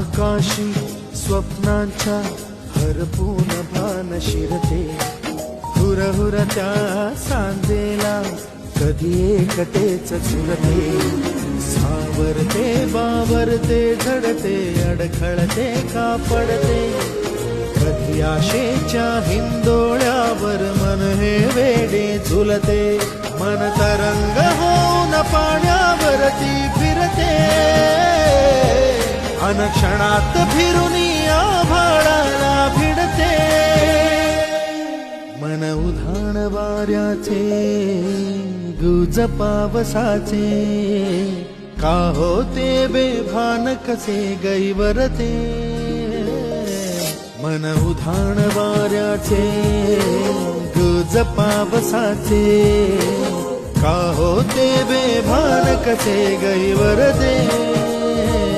आकाशी स्वप्नांच्या हरपून भान शिरते. हुर हुर त्या सांजेला कधी एकटेच झुलते सावरते बावरते झडते अडखळते का पडते कधी आशेच्या हिंदोळ्यावर मन हे वेडे झुलते. मन तरंग होऊन पाण्यावरती फिरते. अनक्षणात फिरून आभाळाला भिडते. मन उधाण वाऱ्याचे गुज पावसाचे का होते बेभान कसे गैवरते? मन उधाण वाऱ्याचे गुज पावसाचे का होते बेभान कसे गैवरते?